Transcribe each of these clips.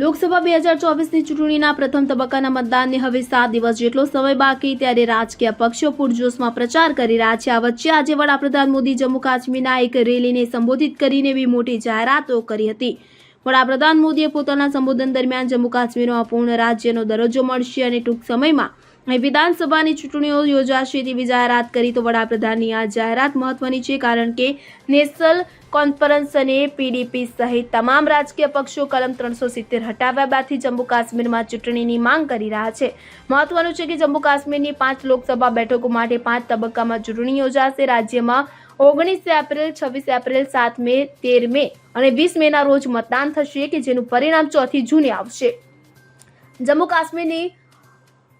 લોકસભા બે હજાર ચોવીસની ચૂંટણીના પ્રથમ તબક્કાના મતદાનને હવે સાત દિવસ જેટલો સમય બાકી ત્યારે રાજકીય પક્ષો પૂરજોશમાં પ્રચાર કરી રહ્યા છે. આ વચ્ચે આજે વડાપ્રધાન મોદી જમ્મુ કાશ્મીરના એક રેલીને સંબોધિત કરીને એવી મોટી જાહેરાતો કરી હતી. વડાપ્રધાન મોદીએ પોતાના સંબોધન દરમિયાન જમ્મુ કાશ્મીરમાં પૂર્ણ રાજ્યનો દરજ્જો મળશે અને ટૂંક સમયમાં વિધાનસભાની ચૂંટણીઓ યોજાશે તેવી જાહેરાત કરી તો વડાપ્રધાનની આ જાહેરાત મહત્વની છે કારણ કે નેશનલ કોન્ફરન્સ અને પીડીપી સહિત તમામ રાજકીય પક્ષો કલમ ત્રણસો સિત્તેર હટાવ્યા બાદથી જમ્મુ કાશ્મીરમાં ચૂંટણીની માંગ કરી રહ્યા છે. મહત્વનું છે કે જમ્મુ કાશ્મીરની પાંચ લોકસભા બેઠકો માટે પાંચ તબક્કામાં ચૂંટણી યોજાશે. રાજ્યમાં ઓગણીસ એપ્રિલ, છવ્વીસ એપ્રિલ, સાત મે, તેર મે અને વીસ મેના રોજ મતદાન થશે કે જેનું પરિણામ ચોથી જૂને આવશે. જમ્મુ કાશ્મીરની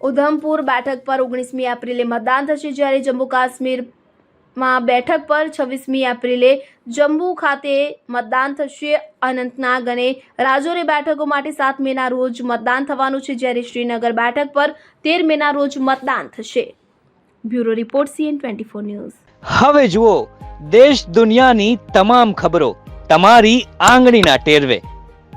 ઉધમપુર બેઠક પર ઓગણીસમી એપ્રિલે મતદાન થશે જ્યારે જમ્મુ કાશ્મીરમાં બેઠક પર છવ્વીસમી એપ્રિલે જમ્મુ ખાતે મતદાન થશે. અનંતનાગ અને રાજૌરી બેઠકો માટે સાત મેના રોજ મતદાન થવાનું છે જ્યારે શ્રીનગર બેઠક પર તેર મેના રોજ મતદાન થશે. Bureau report CN twenty four news. હવે જુઓ, દેશ દુનિયાની તમામ ખબરો તમારી આંગળીના ટેરવે.